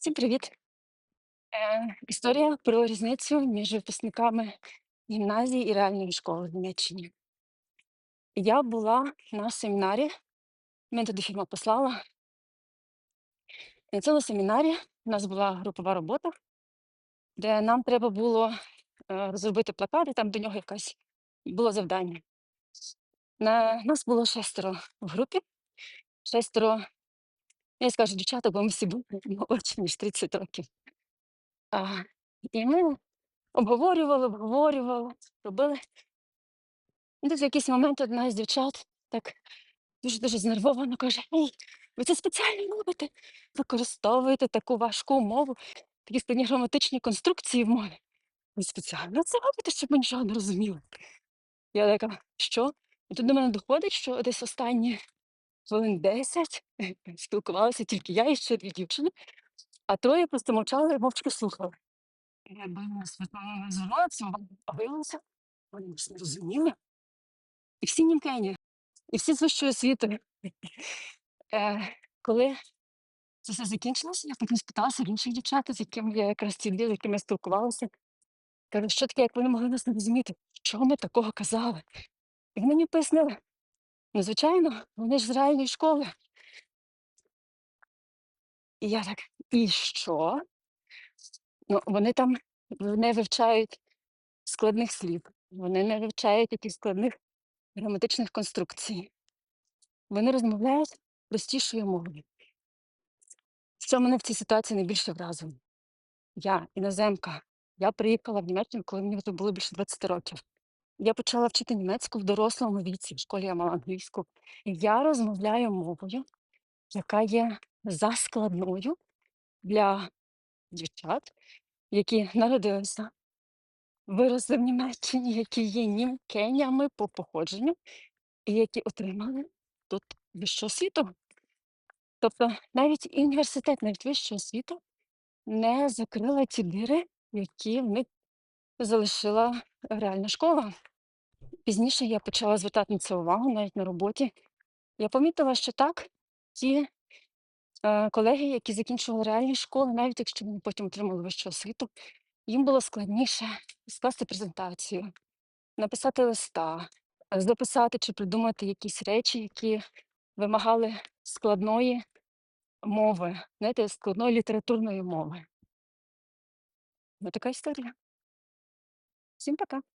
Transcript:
Всім привіт! Е, історія про різницю між випускниками гімназії і реальної школи в Німеччині. Я була на семінарі, мене туди фірма послала. На цьому семінарі у нас була групова робота, де нам треба було е, розробити плакат, і там до нього якась було завдання. На нас було шестеро в групі, шестеро, я скажу дівчата, бо ми всі були молодші, ніж 30 років. А, і ми обговорювали, обговорювали, робили. І десь в якийсь момент одна з дівчат так дуже-дуже знервовано каже: Ей, ви це спеціально робите? Використовуєте таку важку мову, такі складні граматичні конструкції в мові. Ви спеціально це робите, щоб ми нічого не розуміли. Я така, що? І тут до мене доходить, що десь останні хвилин 10 спілкувалися тільки я і ще дві дівчини, а троє просто мовчали і мовчки слухали. І Якби ми не увагу, а виявилося, вони нас не розуміли. І всі німкені, і всі з вищої освіти. Е, коли це все закінчилося, я потім спиталася в інших дівчат, з якими я якраз ці дві, з якими я спілкувалася. Кажу, що таке, як вони могли нас не розуміти? Що ми такого казали? І мені пояснили. Ну, звичайно, вони ж з реальної школи. І я так, і що? Ну, вони там не вивчають складних слів, вони не вивчають якихось складних граматичних конструкцій. Вони розмовляють простішою мовою. Що мене в цій ситуації найбільше вразило? Я іноземка. Я приїхала в Німеччину, коли мені вже було більше 20 років. Я почала вчити німецьку в дорослому віці. В школі я мала англійську. Я розмовляю мовою, яка є заскладною для дівчат, які народилися, виросли в Німеччині, які є німкенями по походженню, і які отримали тут вищу освіту. Тобто навіть університет, навіть вища освіта не закрила ті дири, які в них залишила реальна школа. Пізніше я почала звертати на це увагу навіть на роботі. Я помітила, що так, ті е, колеги, які закінчували реальні школи, навіть якщо вони потім отримали вищу освіту, їм було складніше скласти презентацію, написати листа, е, записати чи придумати якісь речі, які вимагали складної мови, знаєте, складної літературної мови. Ну, така історія. Всім пока.